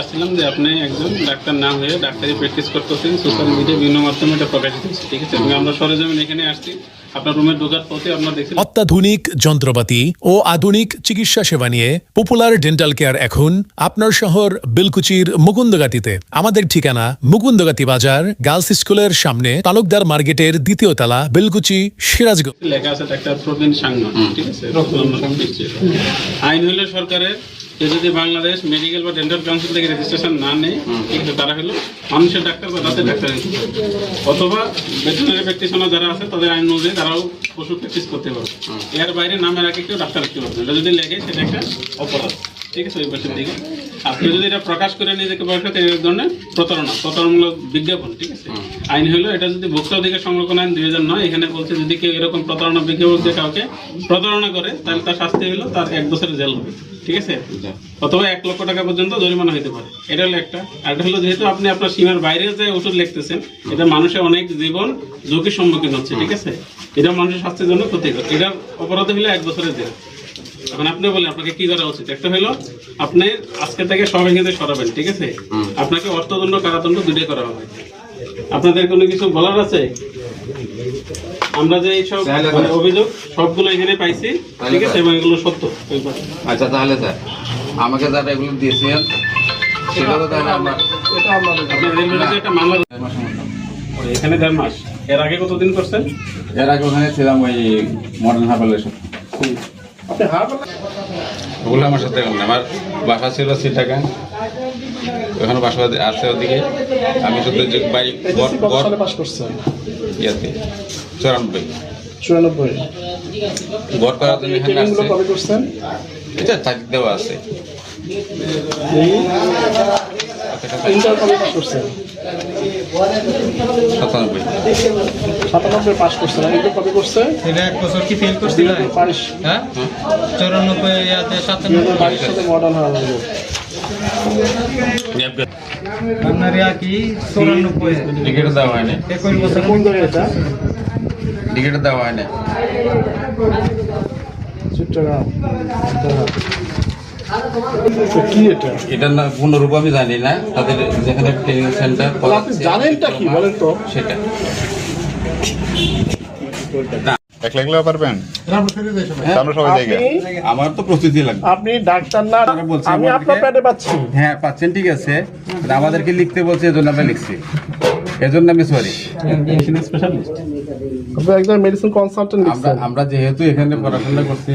আসছিলাম যে আপনি একজন ডাক্তার না হয়ে ডাক্তারি প্র্যাকটিস করতেছেন সোশ্যাল মিডিয়া বিভিন্ন মাধ্যমে এটা প্রকাশিত হচ্ছে ঠিক আছে? আমরা সরেজমিন এখানে আসছি। আপনার রুমে ঢোকার পথে আমরা দেখছি অত্যাধুনিক যন্ত্রপাতি ও আধুনিক চিকিৎসা সেবা নিয়ে পপুলার ডেন্টাল কেয়ার এখন আপনার শহর বিলকুচির মুকুন্দগাতিতে। আমাদের ঠিকানা মুকুন্দগাতি বাজার গার্লস স্কুলের সামনে তালুকদার মার্কেটের দ্বিতীয় তলা বিলকুচি সিরাজগঞ্জ। লেখা আছে ডাক্তার প্রবীণ সাংমা ঠিক আছে? আইন হলে সরকারের যদি বাংলাদেশ মেডিকেল বা ডেন্টাল কাউন্সিল থেকে রেজিস্ট্রেশন না নেয় কিন্তু তারা হলো মানুষের ডাক্তার বা দাঁতের ডাক্তার অথবা ভেটেরিনারি প্র্যাকটিশনার যারা আছে তাদের আইন অনুযায়ী তারাও পশু প্র্যাকটিস করতে পারবে। এর বাইরে নামের আগে কেউ ডাক্তার রাখতে পারবে। এটা যদি লেগে সেটা একটা অপরাধ। ঠিক আছে ওই পাশের দিকে আপনি যদি এটা প্রকাশ করে নিজেকে বয়স এক ধরনের প্রতারণা প্রতারণামূলক বিজ্ঞাপন ঠিক আছে? আইন হলো এটা যদি ভোক্তা অধিকার সংরক্ষণ আইন দুই হাজার নয় এখানে বলছে যদি কেউ এরকম প্রতারণা বিজ্ঞাপন দিয়ে কাউকে প্রতারণা করে তাহলে তার শাস্তি হলো তার এক বছরের জেল হবে ঠিক আছে? অথবা এক লক্ষ টাকা পর্যন্ত জরিমানা হতে পারে। এটা হলো একটা। আর হলো যেহেতু আপনি আপনার সীমার বাইরে যে ওষুধ লিখতেছেন এটা মানুষের অনেক জীবন ঝুঁকির সম্মুখীন হচ্ছে ঠিক আছে? এটা মানুষের স্বাস্থ্যের জন্য ক্ষতিকর। এটা অপরাধ হলো এক বছরের জেল। এখন আপনি বলেন আপনাকে কি করা উচিত? একটা হলো আপনি আজকে থেকে সব এখানে সরাবেন ঠিক আছে? আপনাকে অর্থদণ্ড কারাদণ্ড দুটোই করা হবে। আপনাদের কোনো কিছু বলার আছে? আমরা যে এইসব মানে অভিযোগ সবগুলো এখানে পাইছি ঠিক আছে? এবং এগুলো সত্য। আচ্ছা তাহলে স্যার আমাকে যারা এগুলো দিয়েছেন সেটা তো তাহলে আমরা এর একটা মামলা এখানে দেড় মাস। এর আগে কতদিন করছেন? এর আগে ওখানে ছিলাম ওই মডার্ন হারবালের সাথে। ওগুলো আমার সাথে এখন আমার বাসা ছিল সিটাকা ওখানে বাসা আছে ওদিকে। আমি শুধু যে বাড়ি সালে পাস করছেন? ইয়াতে। চুরানব্বই। চুরানব্বই। গড় করার জন্য এখানে কবে করছেন? এটা তারিখ দেওয়া আছে। ইন্টার কবে পাস করছেন সাতানব্বই পাস কবে করছে? এটা এক বছর কি ফেল হাজার বাইশ হ্যাঁ? চৌরানব্বই ইয়াতে সাতানব্বই বাইশ সালে মডার্ন হওয়া আপনার ইয়া কি? চৌরানব্বই। টিকিট দেওয়া হয়নি। একুশ বছর। কোন এটা? টিকিট দেওয়া কি এটা? এটার না পূর্ণরূপ আমি জানি না। তাদের যেখানে ট্রেনিং সেন্টার আপনি জানেনটা কি বলেন তো। সেটা। এক লাগলেও পারবেন? আমরা সবাই জায়গা। আমার তো প্রস্তুতি লাগবে। আপনি ডাক্তার না আমি আমাদেরকে- আপনার প্যাডে পাচ্ছি। হ্যাঁ পাচ্ছেন ঠিক আছে। আমাদেরকে লিখতে বলছে এজন্য আমরা লিখছি। এজন্য আমি সরি স্পেশালিস্ট একজন মেডিসিন কনসালটেন্ট আমরা আমরা যেহেতু এখানে পড়াশোনা করছি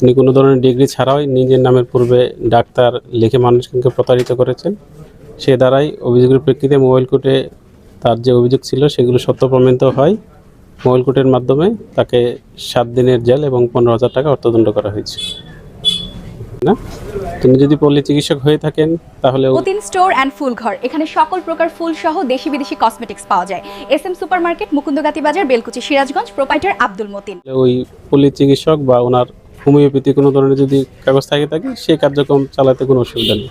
তিনি কোনো ধরনের ডিগ্রি ছাড়াই নিজের নামের পূর্বে ডাক্তার লিখে মানুষকে প্রতারিত করেছেন সে দ্বারাই অভিযোগের প্রেক্ষিতে মোবাইল কোর্টে তার যে অভিযোগ ছিল সেগুলো সত্য প্রমাণিত হয়। মোবাইল কোর্টের মাধ্যমে তাকে সাত দিনের জেল এবং পনেরো হাজার টাকা অর্থদণ্ড করা হয়েছে। না? তিনি যদি পল্লী চিকিৎসক হয়ে থাকেন তাহলে মতিন স্টোর অ্যান্ড ফুল ঘর। এখানে সকল প্রকার ফুল সহ দেশি বিদেশি কসমেটিক্স পাওয়া যায়। S M super market Mukundagati বাজার বেলকুচি সিরাজগঞ্জ প্রোপাইটার আব্দুল মতিন। ওই পল্লী চিকিৎসক বা ওনার হোমিওপ্যাথি কোনো ধরনের যদি কাগজ থাকে থাকে সেই কার্যক্রম চালাতে কোনো অসুবিধা নেই।